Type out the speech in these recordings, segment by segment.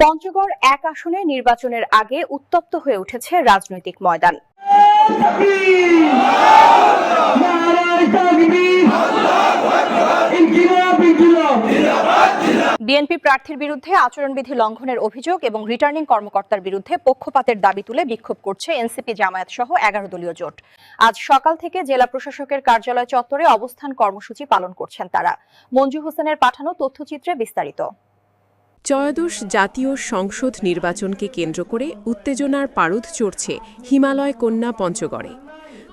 পঞ্চগড় এক আসনে নির্বাচনের আগে উত্তপ্ত হয়ে উঠেছে রাজনৈতিক ময়দান। বিএনপি প্রার্থীর বিরুদ্ধে আচরণবিধি লঙ্ঘনের অভিযোগ এবং রিটার্নিং কর্মকর্তার বিরুদ্ধে পক্ষপাতের দাবি তুলে বিক্ষোভ করছে এনসিপি জামায়াত সহ এগারো দলীয় জোট। আজ সকাল থেকে জেলা প্রশাসকের কার্যালয় চত্বরে অবস্থান কর্মসূচি পালন করছেন তারা। মঞ্জু হোসেনের পাঠানো তথ্যচিত্রে বিস্তারিত। ত্রয়োদশ জাতীয় সংসদ নির্বাচনকে কেন্দ্র করে উত্তেজনার পারদ চড়ছে হিমালয় কন্যা পঞ্চগড়ে।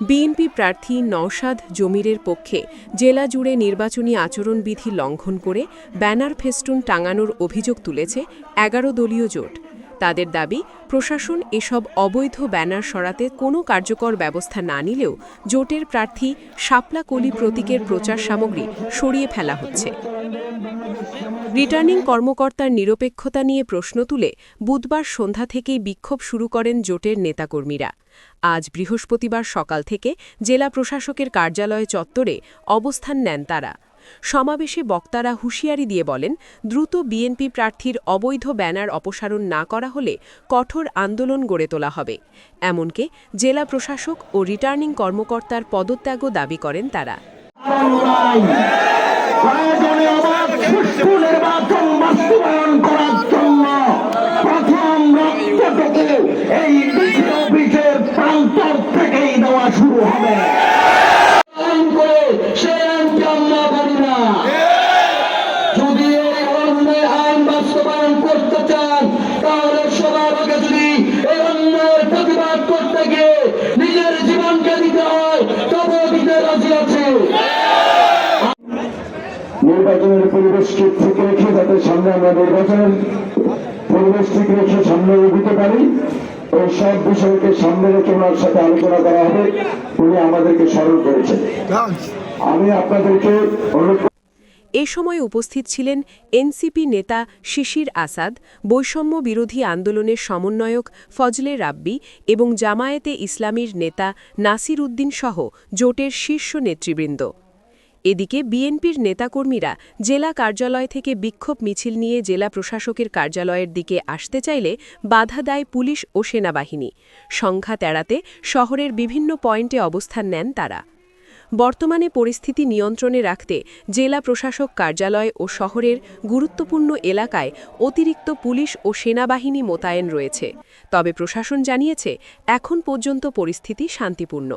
বিএনপি প্রার্থী নওশাদ জমিরের পক্ষে জেলা জুড়ে নির্বাচনী আচরণবিধি লঙ্ঘন করে ব্যানার ফেস্টুন টাঙানোর অভিযোগ তুলেছে এগারো দলীয় জোট। তাদের দাবি, প্রশাসন এসব অবৈধ ব্যানার সরাতে কোনো কার্যকর ব্যবস্থা না নিলেও জোটের প্রার্থী শাপলা কলি প্রতীকের প্রচার সামগ্রী সরিয়ে ফেলা হচ্ছে। রিটার্নিং কর্মকর্তার নিরপেক্ষতা নিয়ে প্রশ্ন তুলে বুধবার সন্ধ্যা থেকেই বিক্ষোভ শুরু করেন জোটের নেতাকর্মীরা। আজ বৃহস্পতিবার সকাল থেকে জেলা প্রশাসকের কার্যালয় চত্বরে অবস্থান নেন তারা। সমাবেশে বক্তারা হুঁশিয়ারি দিয়ে বলেন, দ্রুত বিএনপি প্রার্থীর অবৈধ ব্যানার অপসারণ না করা হলে কঠোর আন্দোলন গড়ে তোলা হবে এমনকি জেলা প্রশাসক ও রিটার্নিং কর্মকর্তার পদত্যাগও দাবি করেন তারা নাই। নির্বাচনের পরিবেশকে ঠিক রেখে যাতে সামনে আমরা নির্বাচনের পরিবেশ ঠিক রেখে সামনে এগোতে পারি ওই সব বিষয়কে সামনে রেখে ওনার সাথে আলোচনা করা হবে, উনি আমাদেরকে স্মরণ করেছেন। আমি আপনাদেরকে অনুরোধ এ সময় উপস্থিত ছিলেন এনসিপি নেতা শিশির আসাদ, বৈষম্য বিরোধী আন্দোলনের সমন্বয়ক ফজলে রাব্বি এবং জামায়াতে ইসলামীর নেতা নাসির উদ্দিন সহ জোটের শীর্ষ নেতৃবৃন্দ। এদিকে বিএনপির নেতাকর্মীরা জেলা কার্যালয় থেকে বিক্ষোভ মিছিল নিয়ে জেলা প্রশাসকের কার্যালয়ের দিকে আসতে চাইলে বাধা দেয় পুলিশ ও সেনাবাহিনী। সংখ্যা তেড়াতে শহরের বিভিন্ন পয়েন্টে অবস্থান নেন তারা। বর্তমানে পরিস্থিতি নিয়ন্ত্রণে রাখতে জেলা প্রশাসক কার্যালয় ও শহরের গুরুত্বপূর্ণ এলাকায় অতিরিক্ত পুলিশ ও সেনাবাহিনী মোতায়েন রয়েছে। তবে প্রশাসন জানিয়েছে, এখন পর্যন্ত পরিস্থিতি শান্তিপূর্ণ।